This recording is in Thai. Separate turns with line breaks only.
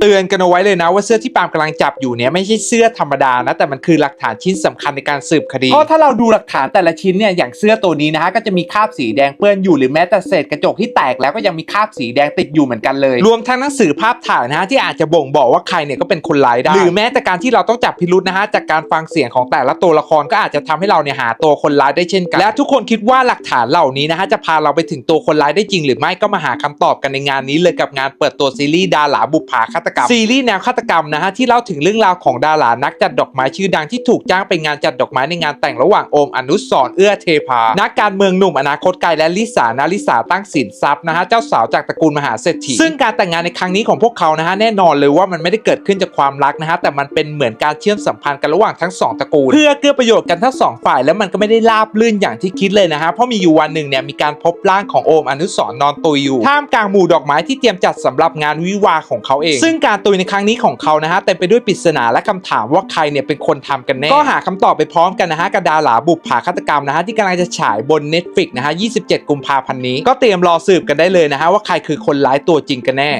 เตือนกันเอาไว้เลยนะว่าเสื้อที่ปาล์มกำลังจับอยู่เนี่ยไม่ใช่เสื้อธรรมดานะแต่มันคือหลักฐานชิ้นสำคัญในการสืบคดีเพราะถ้าเราดูหลักฐานแต่ละชิ้นเนี่ยอย่างเสื้อตัวนี้นะฮะก็จะมีคราบสีแดงเปื้อนอยู่หรือแม้แต่เศษกระจกที่แตกแล้วก็ยังมีคราบสีแดงติดอยู่เหมือนกันเลย รวมทั้งหนังสือภาพถ่ายนะฮะที่อาจจะบ่งบอกว่าใครเนี่ยก็เป็นคนร้ายได้หรือแม้แต่การที่เราต้องจับพิรุธนะฮะจากการฟังเสียงของแต่ละตัวละครก็อาจจะทำให้เราเนี่ยหาตัวคนร้ายได้เช่นกัน และทุกคนคิดว่าหลักฐานเหล่านี้นะฮะจะพาเราไปถึงตัวคนร้ายได้จริงหรือไม่ก็มาหาคำตอบกันในงานนี้เลยกับงานเปิดตัวซีรีส์ดาราบุปผาฆาตกรรม ซีรีส์แนวฆาตกรรมนะฮะที่เล่าถึงเรื่องราวของดารานักจัดดอกไม้ชื่อดังที่ถูกจ้างไปงานจัดดอกไม้ในงานแต่งระหว่างโอมอนุสรเอื้อเทพา นักการเมืองหนุ่มอนาคตไกลและลิสานาลิสาตั้งสินทรัพย์นะฮะเจ้าสาวจากตระกูลมหาเศรษฐีซึ่งการแต่งงานในครั้งนี้ของพวกเขานะฮะแน่นอนเลยว่ามันไม่ได้เกิดขึ้นจากความรักนะฮะแต่มันเป็นเหมือนการเชื่อมสัมพันธ์กันระหว่างทั้งสองตระกูลเพื่อเกื้อประโยชน์กันทั้งสองฝ่ายแล้วมันก็ไม่ได้ราบลื่นอย่างที่คิดเลยนะฮะเพราะมีอยู่วันหนึ่งเนี่ยมีการพบร่างของโอมอนุสรนอนตุยอยู่ท่ามกลางหมู่ดอกไม้ที่เตรียมจัดสำหรับงานวิวาของเขาเอง ซึ่งการตุยในครั้งนี้ของเขานะฮะเต็มไปด้วยปริศนาและคำถามว่าใครเนี่ยเป็นคนทำกันแน่ ก็หาคำตอบไปพร้อมกันนะฮะกับดาราบุปผาฆาตกรรมนะฮะที่กำลังจะฉายบน Netflix นะฮะ 27 กุมภาพันธ์นี้ ก็เตรียมรอสืบกันได้เลยนะฮะว่าใครคือคนร้ายตัวจริงกันแน่